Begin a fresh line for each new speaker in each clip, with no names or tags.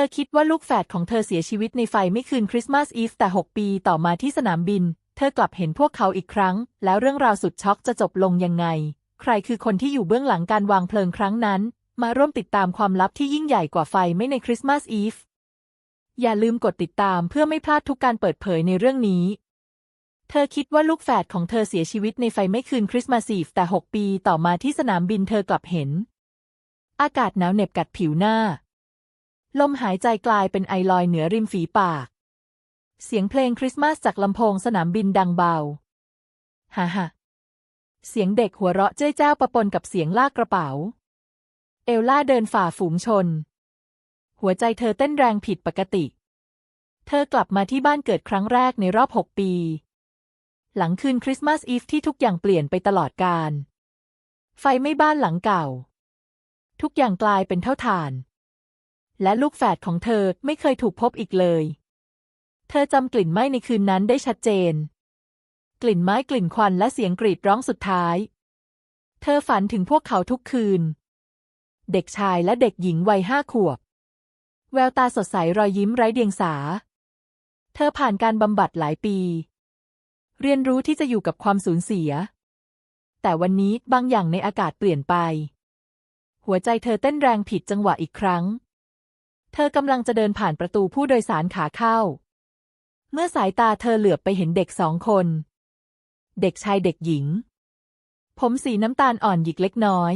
ธอคิดว่าลูกแฝดของเธอเสียชีวิตในไฟไม่คืนคริสต์มาสอีฟแต่ 6 ปีต่อมาที่สนามบิน เธอกลับเห็นพวกเขาอีกครั้ง แล้วเรื่องราวสุดช็อกจะจบลงยังไง ใครคือคนที่อยู่เบื้องหลังการวางเพลิงครั้งนั้น มาร่วมติดตามความลับที่ยิ่งใหญ่กว่าไฟไม่ในคริสต์มาสอีฟอย่าลืมกดติดตามเพื่อไม่พลาดทุกการเปิดเผยในเรื่องนี้ เธอคิดว่าลูกแฝดของเธอเสียชีวิตในไฟไม่คืนคริสต์มาสอีฟแต่ 6 ปีต่อมาที่สนามบินเธอกลับเห็น อากาศหนาวเหน็บกัดผิวหน้า ลมหายใจกลายเป็นไอลอยเหนือริมฝีปาก เสียงเพลงคริสต์มาสจากลำโพงสนามบินดังเบาฮ่าฮ่าเสียงเด็กหัวเราะเจ้ยเจ้าประปนกับเสียงลากกระเป๋า เอลล่าเดินฝ่าฝูงชน หัวใจเธอเต้นแรงผิดปกติ เธอกลับมาที่บ้านเกิดครั้งแรกในรอบหกปี หลังคืนคริสต์มาสอีฟที่ทุกอย่างเปลี่ยนไปตลอดกาลไฟไม่บ้านหลังเก่า ทุกอย่างกลายเป็นเท่าฐาน และลูกแฝดของเธอไม่เคยถูกพบอีกเลย เธอจำกลิ่นไหม้ในคืนนั้นได้ชัดเจน กลิ่นไม้กลิ่นควันและเสียงกรีดร้องสุดท้าย เธอฝันถึงพวกเขาทุกคืน เด็กชายและเด็กหญิงวัยห้าขวบ แววตาสดใสรอยยิ้มไร้เดียงสา เธอผ่านการบำบัดหลายปี เรียนรู้ที่จะอยู่กับความสูญเสีย แต่วันนี้บางอย่างในอากาศเปลี่ยนไป หัวใจเธอเต้นแรงผิดจังหวะอีกครั้ง เธอกำลังจะเดินผ่านประตูผู้โดยสารขาเข้า เมื่อสายตาเธอเหลือบไปเห็นเด็กสองคน เด็กชายเด็กหญิง ผมสีน้ำตาลอ่อนหยิกเล็กน้อย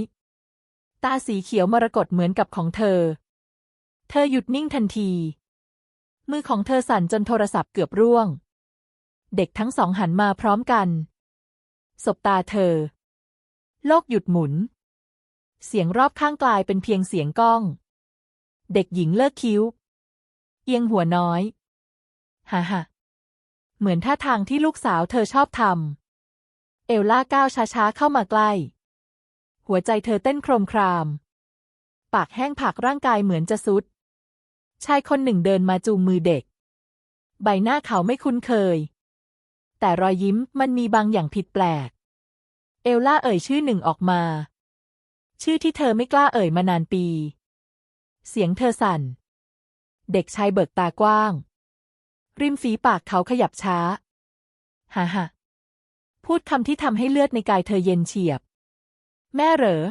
ตาสีเขียวมรกตเหมือนกับของเธอ เธอหยุดนิ่งทันที มือของเธอสั่นจนโทรศัพท์เกือบร่วง เด็กทั้งสองหันมาพร้อมกัน สบตาเธอ โลกหยุดหมุน เสียงรอบข้างกลายเป็นเพียงเสียงก้อง เด็กหญิงเลิกคิ้ว เอียงหัวน้อย ฮ่าฮ่าเหมือนท่าทางที่ลูกสาวเธอชอบทำ เอลล่าก้าวช้าๆเข้ามาใกล้ หัวใจเธอเต้นโครมคราม ปากแห้งผากร่างกายเหมือนจะสุด ชายคนหนึ่งเดินมาจูงมือเด็ก ใบหน้าเขาไม่คุ้นเคย แต่รอยยิ้มมันมีบางอย่างผิดแปลก เอลล่าเอ่ยชื่อหนึ่งออกมา ชื่อที่เธอไม่กล้าเอ่ยมานานปี เสียงเธอสั่น เด็กชายเบิกตากว้าง ริมฝีปากเขาขยับช้า ฮ่าฮ่าพูดคำที่ทำให้เลือดในกายเธอเย็นเฉียบ แม่เหรอ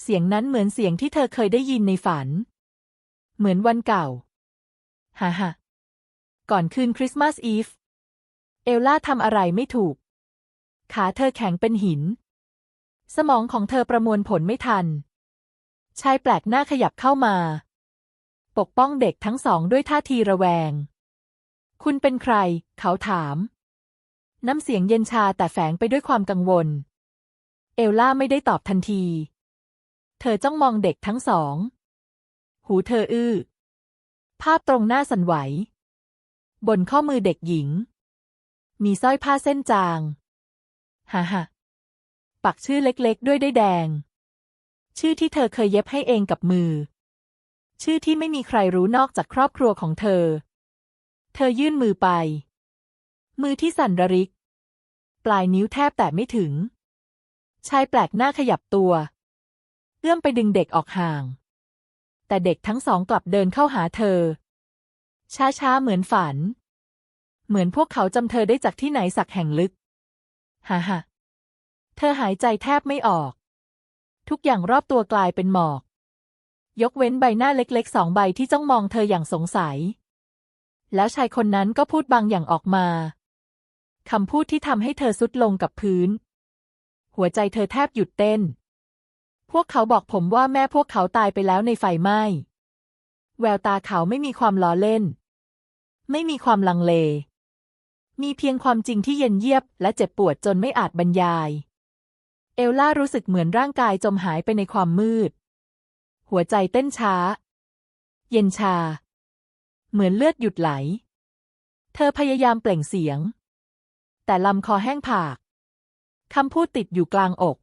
เสียงนั้นเหมือนเสียงที่เธอเคยได้ยินในฝัน เหมือนวันเก่า ฮ่าฮ่าก่อนคืนคริสต์มาสอีฟ เอลล่าทำอะไรไม่ถูก ขาเธอแข็งเป็นหิน สมองของเธอประมวลผลไม่ทัน ชายแปลกหน้าขยับเข้ามา ปกป้องเด็กทั้งสองด้วยท่าทีระแวง คุณเป็นใคร เขาถาม น้ำเสียงเย็นชาแต่แฝงไปด้วยความกังวล เอลล่าไม่ได้ตอบทันที เธอจ้องมองเด็กทั้งสอง หูเธออื้อ ภาพตรงหน้าสั่นไหว บนข้อมือเด็กหญิง มีสร้อยผ้าเส้นจาง ฮ่าฮ่าปักชื่อเล็กๆ ด้วยได้แดง ชื่อที่เธอเคยเย็บให้เองกับมือ ชื่อที่ไม่มีใครรู้นอกจากครอบครัวของเธอ เธอยื่นมือไป มือที่สั่นระริก ปลายนิ้วแทบแตะไม่ถึง ชายแปลกหน้าขยับตัว เอื้อมไปดึงเด็กออกห่าง แต่เด็กทั้งสองกลับเดินเข้าหาเธอ ช้าๆเหมือนฝัน เหมือนพวกเขาจำเธอได้จากที่ไหนสักแห่งลึก ฮ่าฮ่าเธอหายใจแทบไม่ออก ทุกอย่างรอบตัวกลายเป็นหมอก ยกเว้นใบหน้าเล็กๆสองใบที่จ้องมองเธออย่างสงสัย แล้วชายคนนั้นก็พูดบางอย่างออกมาคำพูดที่ทำให้เธอสุดลงกับพื้น หัวใจเธอแทบหยุดเต้น พวกเขาบอกผมว่าแม่พวกเขาตายไปแล้วในไฟไหม้ แววตาเขาไม่มีความล้อเล่น ไม่มีความลังเล มีเพียงความจริงที่เย็นเยียบและเจ็บปวดจนไม่อาจบรรยาย เอลล่ารู้สึกเหมือนร่างกายจมหายไปในความมืด หัวใจเต้นช้า เย็นชา เหมือนเลือดหยุดไหล เธอพยายามเปล่งเสียง แต่ลำคอแห้งผาก คำพูดติดอยู่กลางอก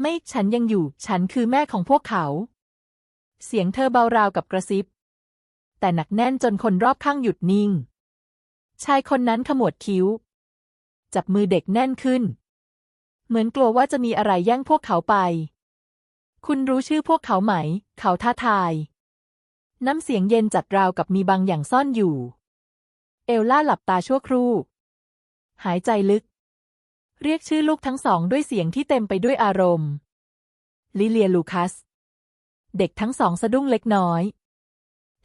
ไม่ฉันยังอยู่ ฉันคือแม่ของพวกเขา เสียงเธอเบาราวกับกระซิบ แต่หนักแน่นจนคนรอบข้างหยุดนิ่ง ชายคนนั้นขมวดคิ้ว จับมือเด็กแน่นขึ้น เหมือนกลัวว่าจะมีอะไรแย่งพวกเขาไป คุณรู้ชื่อพวกเขาไหม เขาท้าทาย น้ำเสียงเย็นจัดราวกับมีบางอย่างซ่อนอยู่ เอลล่าหลับตาชั่วครู่ หายใจลึก เรียกชื่อลูกทั้งสองด้วยเสียงที่เต็มไปด้วยอารมณ์ ลิเลียลูคัส เด็กทั้งสองสะดุ้งเล็กน้อย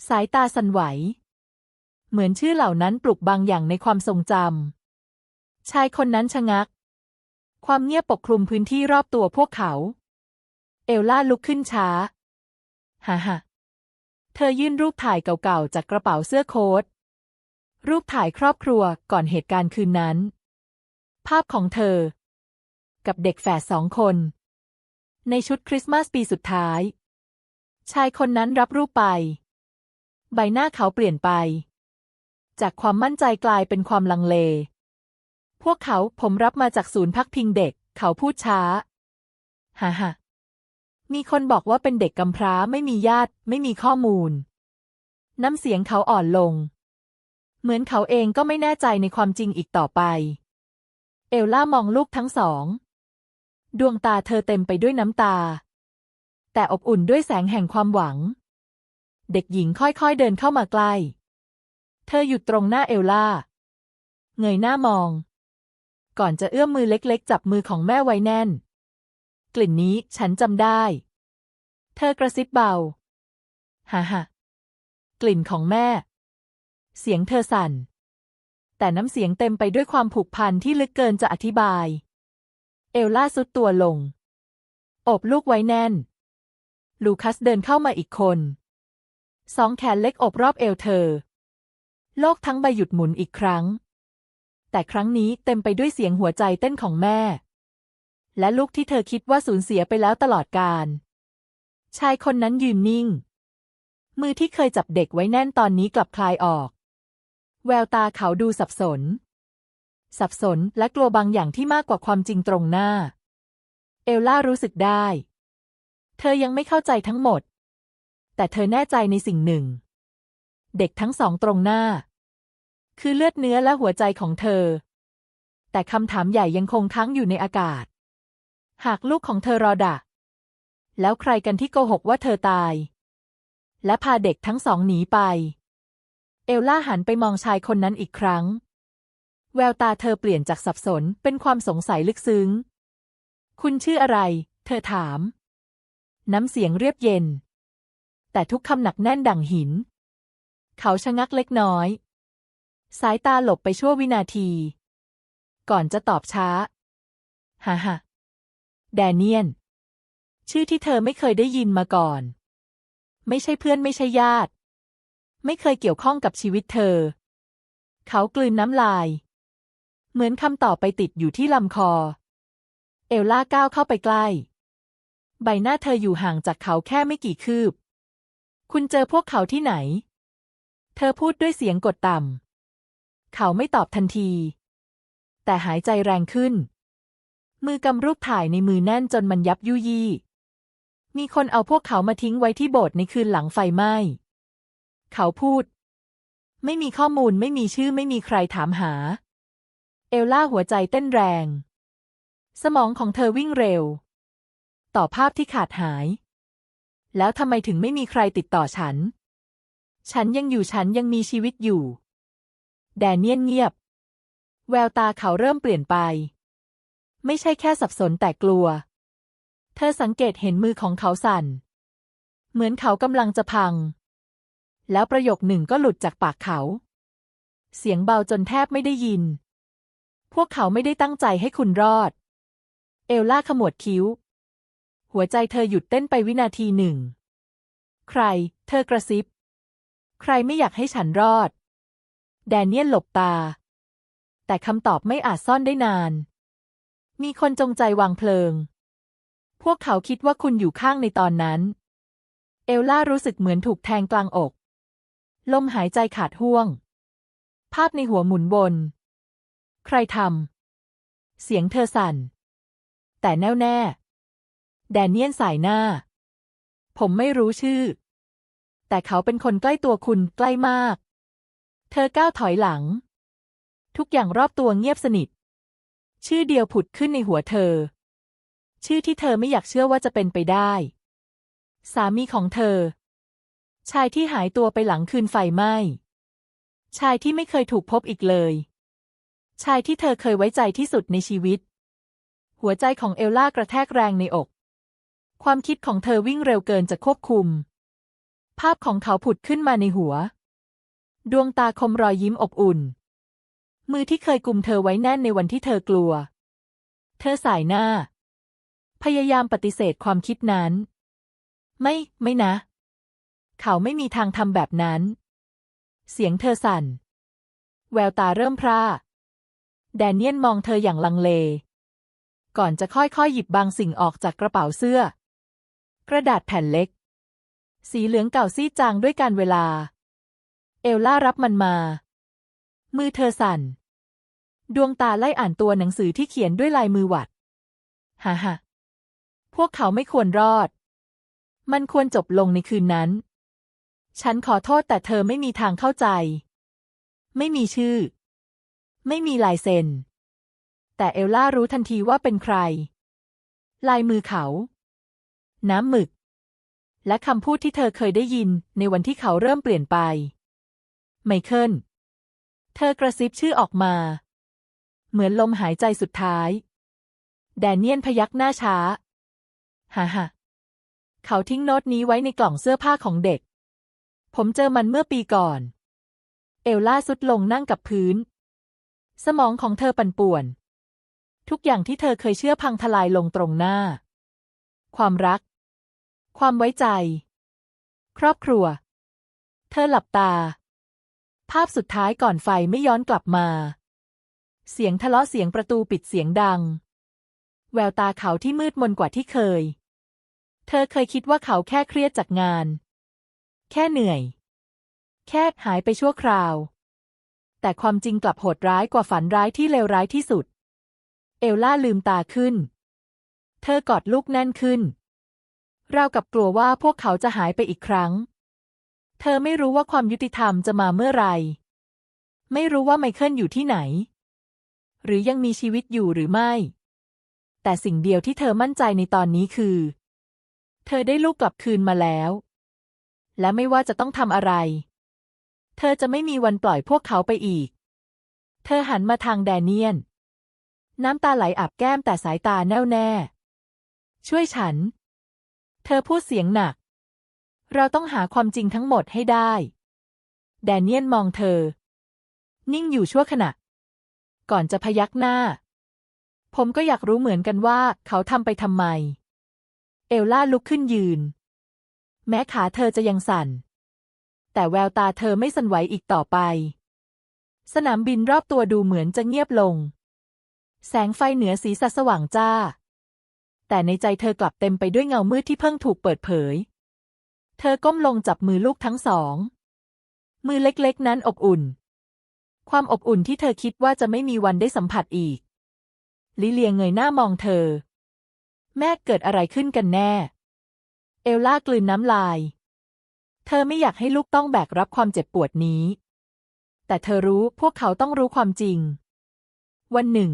สายตาสั่นไหว เหมือนชื่อเหล่านั้นปลุกบางอย่างในความทรงจำชายคนนั้นชะงัก ความเงียบปกคลุมพื้นที่รอบตัวพวกเขา เอลล่าลุกขึ้นช้าฮ่าฮ่าเธอยื่นรูปถ่ายเก่าๆจากกระเป๋าเสื้อโค้ท รูปถ่ายครอบครัวก่อนเหตุการณ์คืนนั้น ภาพของเธอ กับเด็กแฝดสองคน ในชุดคริสต์มาสปีสุดท้าย ชายคนนั้นรับรูปไป ใบหน้าเขาเปลี่ยนไป จากความมั่นใจกลายเป็นความลังเล พวกเขาผมรับมาจากศูนย์พักพิงเด็ก เขาพูดช้า ฮ่าฮ่ามีคนบอกว่าเป็นเด็กกำพร้าไม่มีญาติ ไม่มีข้อมูล น้ำเสียงเขาอ่อนลง เหมือนเขาเองก็ไม่แน่ใจในความจริงอีกต่อไป เอลล่ามองลูกทั้งสอง ดวงตาเธอเต็มไปด้วยน้ำตา แต่อบอุ่นด้วยแสงแห่งความหวัง เด็กหญิงค่อยๆเดินเข้ามาใกล้ เธอหยุดตรงหน้าเอลล่า เงยหน้ามอง ก่อนจะเอื้อมมือเล็กๆ จับมือของแม่ไว้แน่น กลิ่นนี้ฉันจำได้ เธอกระซิบเบาฮ่าฮ่ากลิ่นของแม่ เสียงเธอสั่น แต่น้ำเสียงเต็มไปด้วยความผูกพันที่ลึกเกินจะอธิบาย เอลล่าสุดตัวลง อบลูกไว้แน่น ลูคัสเดินเข้ามาอีกคน สองแขนเล็กอบรอบเอวเธอ โลกทั้งใบหยุดหมุนอีกครั้ง แต่ครั้งนี้เต็มไปด้วยเสียงหัวใจเต้นของแม่ และลูกที่เธอคิดว่าสูญเสียไปแล้วตลอดกาลชายคนนั้นยืนนิ่ง มือที่เคยจับเด็กไว้แน่นตอนนี้กลับคลายออก แววตาเขาดูสับสน สับสนและกลัวบางอย่างที่มากกว่าความจริงตรงหน้า เอลล่ารู้สึกได้ เธอยังไม่เข้าใจทั้งหมด แต่เธอแน่ใจในสิ่งหนึ่ง เด็กทั้งสองตรงหน้า คือเลือดเนื้อและหัวใจของเธอ แต่คำถามใหญ่ยังคงค้างอยู่ในอากาศ หากลูกของเธอรอดักแล้วใครกันที่โกหกว่าเธอตาย และพาเด็กทั้งสองหนีไป เอลล่าหันไปมองชายคนนั้นอีกครั้ง แววตาเธอเปลี่ยนจากสับสนเป็นความสงสัยลึกซึ้ง คุณชื่ออะไร เธอถาม น้ำเสียงเรียบเย็น แต่ทุกคำหนักแน่นดั่งหิน เขาชะงักเล็กน้อย สายตาหลบไปชั่ววินาที ก่อนจะตอบช้าฮ่าฮ่าแดเนียน ชื่อที่เธอไม่เคยได้ยินมาก่อน ไม่ใช่เพื่อนไม่ใช่ญาติ ไม่เคยเกี่ยวข้องกับชีวิตเธอ เขากลืนน้ำลาย เหมือนคำตอบไปติดอยู่ที่ลำคอ เอลล่าก้าวเข้าไปใกล้ ใบหน้าเธออยู่ห่างจากเขาแค่ไม่กี่คืบ คุณเจอพวกเขาที่ไหน เธอพูดด้วยเสียงกดต่ำ เขาไม่ตอบทันที แต่หายใจแรงขึ้น มือกำรูปถ่ายในมือแน่นจนมันยับยุยี่ มีคนเอาพวกเขามาทิ้งไว้ที่โบสถ์ในคืนหลังไฟไหม้ เขาพูด ไม่มีข้อมูลไม่มีชื่อไม่มีใครถามหา เอลล่าหัวใจเต้นแรง สมองของเธอวิ่งเร็ว ต่อภาพที่ขาดหาย แล้วทำไมถึงไม่มีใครติดต่อฉัน ฉันยังอยู่ฉันยังมีชีวิตอยู่ แดเนียนเงียบ แววตาเขาเริ่มเปลี่ยนไป ไม่ใช่แค่สับสนแต่กลัว เธอสังเกตเห็นมือของเขาสั่น เหมือนเขากำลังจะพัง แล้วประโยคหนึ่งก็หลุดจากปากเขา เสียงเบาจนแทบไม่ได้ยิน พวกเขาไม่ได้ตั้งใจให้คุณรอด เอลล่าขมวดคิ้ว หัวใจเธอหยุดเต้นไปวินาทีหนึ่ง ใคร เธอกระซิบ ใครไม่อยากให้ฉันรอด แดเนียลหลบตา แต่คำตอบไม่อาจซ่อนได้นาน มีคนจงใจวางเพลิง พวกเขาคิดว่าคุณอยู่ข้างในตอนนั้น เอลล่ารู้สึกเหมือนถูกแทงกลางอก ลมหายใจขาดห่วง ภาพในหัวหมุนวนใครทำ เสียงเธอสั่น แต่แน่วแน่ แดเนียนสายหน้า ผมไม่รู้ชื่อ แต่เขาเป็นคนใกล้ตัวคุณใกล้มาก เธอก้าวถอยหลัง ทุกอย่างรอบตัวเงียบสนิท ชื่อเดียวผุดขึ้นในหัวเธอ ชื่อที่เธอไม่อยากเชื่อว่าจะเป็นไปได้ สามีของเธอ ชายที่หายตัวไปหลังคืนไฟไหม้ชายที่ไม่เคยถูกพบอีกเลย ชายที่เธอเคยไว้ใจที่สุดในชีวิต หัวใจของเอลล่ากระแทกแรงในอก ความคิดของเธอวิ่งเร็วเกินจะควบคุม ภาพของเขาผุดขึ้นมาในหัว ดวงตาคมรอยยิ้มอบอุ่น มือที่เคยกุมเธอไว้แน่นในวันที่เธอกลัว เธอสายหน้า พยายามปฏิเสธความคิดนั้น ไม่ ไม่นะ เขาไม่มีทางทำแบบนั้น เสียงเธอสั่น แววตาเริ่มพร่า แดเนียนมองเธออย่างลังเล ก่อนจะค่อยๆหยิบบางสิ่งออกจากกระเป๋าเสื้อ กระดาษแผ่นเล็ก สีเหลืองเก่าซีดจางด้วยการเวลา เอลล่ารับมันมา มือเธอสั่น ดวงตาไล่อ่านตัวหนังสือที่เขียนด้วยลายมือหวัดฮ่าฮ่าพวกเขาไม่ควรรอด มันควรจบลงในคืนนั้น ฉันขอโทษแต่เธอไม่มีทางเข้าใจ ไม่มีชื่อ ไม่มีลายเซ็น แต่เอลล่ารู้ทันทีว่าเป็นใคร ลายมือเขา น้ำหมึก และคำพูดที่เธอเคยได้ยินในวันที่เขาเริ่มเปลี่ยนไป ไมเคิล เธอกระซิบชื่อออกมา เหมือนลมหายใจสุดท้าย แดเนียนพยักหน้าช้า ฮ่าฮ่าเขาทิ้งโน้ตนี้ไว้ในกล่องเสื้อผ้าของเด็ก ผมเจอมันเมื่อปีก่อน เอลล่าสุดลงนั่งกับพื้น สมองของเธอปั่นป่วน ทุกอย่างที่เธอเคยเชื่อพังทลายลงตรงหน้า ความรัก ความไว้ใจ ครอบครัว เธอหลับตา ภาพสุดท้ายก่อนไฟไม่ย้อนกลับมา เสียงทะเลาะเสียงประตูปิดเสียงดัง แววตาเขาที่มืดมนกว่าที่เคย เธอเคยคิดว่าเขาแค่เครียดจากงาน แค่เหนื่อย แค่หายไปชั่วคราว แต่ความจริงกลับโหดร้ายกว่าฝันร้ายที่เลวร้ายที่สุด เอลล่าลืมตาขึ้น เธอกอดลูกแน่นขึ้น ราวกับกลัวว่าพวกเขาจะหายไปอีกครั้ง เธอไม่รู้ว่าความยุติธรรมจะมาเมื่อไหร่ ไม่รู้ว่าไมเคิลอยู่ที่ไหน หรือยังมีชีวิตอยู่หรือไม่ แต่สิ่งเดียวที่เธอมั่นใจในตอนนี้คือ เธอได้ลูกกลับคืนมาแล้ว และไม่ว่าจะต้องทำอะไร เธอจะไม่มีวันปล่อยพวกเขาไปอีก เธอหันมาทางแดเนียน น้ำตาไหลอาบแก้มแต่สายตาแน่วแน่ ช่วยฉัน เธอพูดเสียงหนัก เราต้องหาความจริงทั้งหมดให้ได้ แดเนียนมองเธอ นิ่งอยู่ชั่วขณะ ก่อนจะพยักหน้า ผมก็อยากรู้เหมือนกันว่าเขาทำไปทำไม เอลล่าลุกขึ้นยืน แม้ขาเธอจะยังสั่น แต่แววตาเธอไม่สั่นไหวอีกต่อไป สนามบินรอบตัวดูเหมือนจะเงียบลง แสงไฟเหนือศีรษะสว่างจ้า แต่ในใจเธอกลับเต็มไปด้วยเงามืดที่เพิ่งถูกเปิดเผย เธอก้มลงจับมือลูกทั้งสอง มือเล็กๆ นั้นอบอุ่น ความอบอุ่นที่เธอคิดว่าจะไม่มีวันได้สัมผัสอีก ลิเลียเงยหน้ามองเธอ แม่เกิดอะไรขึ้นกันแน่ เอลล่ากลืนน้ำลาย เธอไม่อยากให้ลูกต้องแบกรับความเจ็บปวดนี้ แต่เธอรู้พวกเขาต้องรู้ความจริง วันหนึ่ง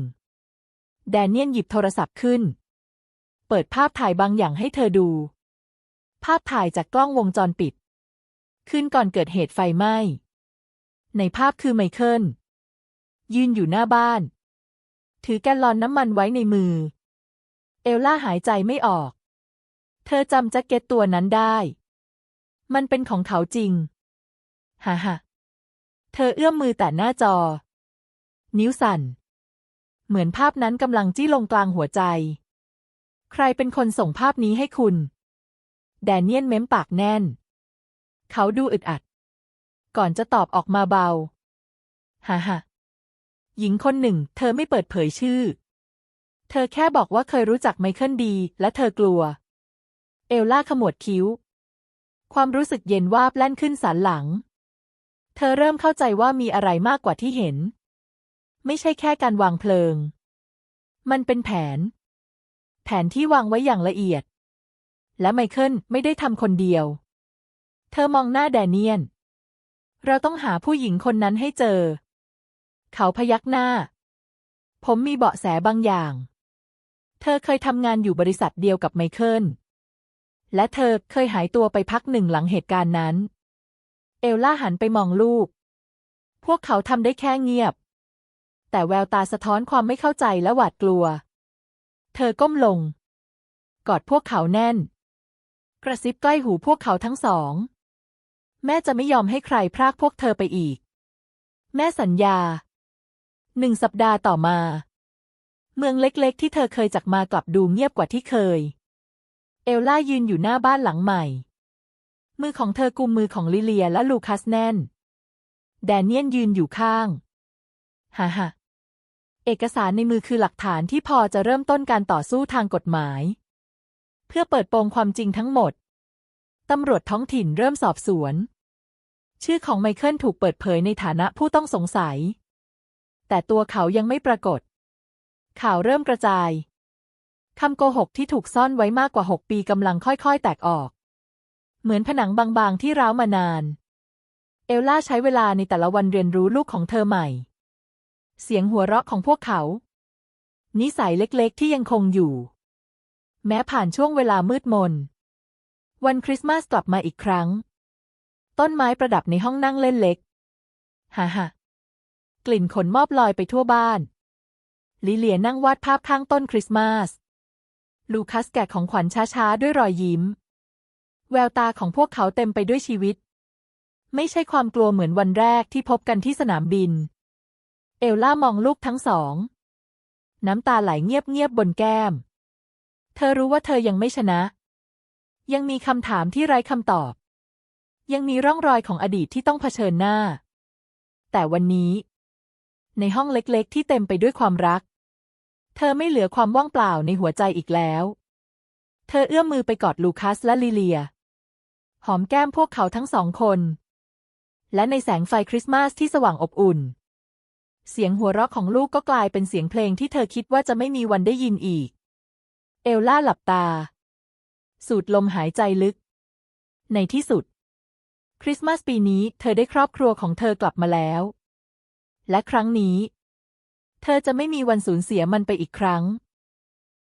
แดเนียนหยิบโทรศัพท์ขึ้น เปิดภาพถ่ายบางอย่างให้เธอดู ภาพถ่ายจากกล้องวงจรปิด คืนก่อนเกิดเหตุไฟไหม้ ในภาพคือไมเคิล ยืนอยู่หน้าบ้าน ถือแกลลอนน้ำมันไว้ในมือ เอลล่าหายใจไม่ออก เธอจำแจ็คเก็ตตัวนั้นได้ มันเป็นของเขาจริง ฮ่าฮ่าเธอเอื้อมมือแต่หน้าจอ นิ้วสั่น เหมือนภาพนั้นกำลังจี้ลงกลางหัวใจ ใครเป็นคนส่งภาพนี้ให้คุณ แดเนียนเม้มปากแน่น เขาดูอึดอัด ก่อนจะตอบออกมาเบาฮ่าฮ่าหญิงคนหนึ่ง เธอไม่เปิดเผยชื่อ เธอแค่บอกว่าเคยรู้จักไมเคิลดี และเธอกลัว เอลล่าขมวดคิ้ว ความรู้สึกเย็นวาบแล่นขึ้นสันหลัง เธอเริ่มเข้าใจว่ามีอะไรมากกว่าที่เห็น ไม่ใช่แค่การวางเพลิง มันเป็นแผน แผนที่วางไว้อย่างละเอียด และไมเคิลไม่ได้ทำคนเดียว เธอมองหน้าแดเนียน เราต้องหาผู้หญิงคนนั้นให้เจอ เขาพยักหน้า ผมมีเบาะแสบางอย่าง เธอเคยทำงานอยู่บริษัทเดียวกับไมเคิล และเธอเคยหายตัวไปพักหนึ่งหลังเหตุการณ์นั้น เอลล่าหันไปมองลูก พวกเขาทำได้แค่เงียบ แต่แววตาสะท้อนความไม่เข้าใจและหวาดกลัว เธอก้มลง กอดพวกเขาแน่น กระซิบใกล้หูพวกเขาทั้งสอง แม่จะไม่ยอมให้ใครพรากพวกเธอไปอีก แม่สัญญา หนึ่งสัปดาห์ต่อมา เมืองเล็กๆ ที่เธอเคยจากมากลับดูเงียบกว่าที่เคย เอลล่ายืนอยู่หน้าบ้านหลังใหม่ มือของเธอกุมมือของลิเลียและลูคัสแน่น แดเนียนยืนอยู่ข้างฮ่าฮ่าเอกสารในมือคือหลักฐานที่พอจะเริ่มต้นการต่อสู้ทางกฎหมาย เพื่อเปิดโปงความจริงทั้งหมด ตำรวจท้องถิ่นเริ่มสอบสวน ชื่อของไมเคิลถูกเปิดเผยในฐานะผู้ต้องสงสัย แต่ตัวเขายังไม่ปรากฏ ข่าวเริ่มกระจายคำโกหกที่ถูกซ่อนไว้มากกว่าหกปีกำลังค่อยๆ แตกออก เหมือนผนังบางๆ ที่ร้าวมานาน เอลล่าใช้เวลาในแต่ละวันเรียนรู้ลูกของเธอใหม่ เสียงหัวเราะของพวกเขา นิสัยเล็กๆ ที่ยังคงอยู่ แม้ผ่านช่วงเวลามืดมน วันคริสต์มาสกลับมาอีกครั้ง ต้นไม้ประดับในห้องนั่งเล่นเล็กฮ่าฮ่ากลิ่นขนมอบลอยไปทั่วบ้าน ลิเลียนั่งวาดภาพข้างต้นคริสต์มาส ลูคัสแกะของขวัญช้าๆ ด้วยรอยยิ้ม แววตาของพวกเขาเต็มไปด้วยชีวิต ไม่ใช่ความกลัวเหมือนวันแรกที่พบกันที่สนามบิน เอลล่ามองลูกทั้งสอง น้ำตาไหลเงียบๆบนแก้ม เธอรู้ว่าเธอยังไม่ชนะ ยังมีคำถามที่ไร้คำตอบ ยังมีร่องรอยของอดีตที่ต้องเผชิญหน้า แต่วันนี้ ในห้องเล็กๆ ที่เต็มไปด้วยความรัก เธอไม่เหลือความว่างเปล่าในหัวใจอีกแล้ว เธอเอื้อมมือไปกอดลูคัสและลิเลีย หอมแก้มพวกเขาทั้งสองคน และในแสงไฟคริสต์มาสที่สว่างอบอุ่น เสียงหัวเราะของลูกก็กลายเป็นเสียงเพลงที่เธอคิดว่าจะไม่มีวันได้ยินอีก เอลล่าหลับตา สูดลมหายใจลึก ในที่สุด คริสต์มาสปีนี้เธอได้ครอบครัวของเธอกลับมาแล้ว และครั้งนี้ เธอจะไม่มีวันสูญเสียมันไปอีกครั้ง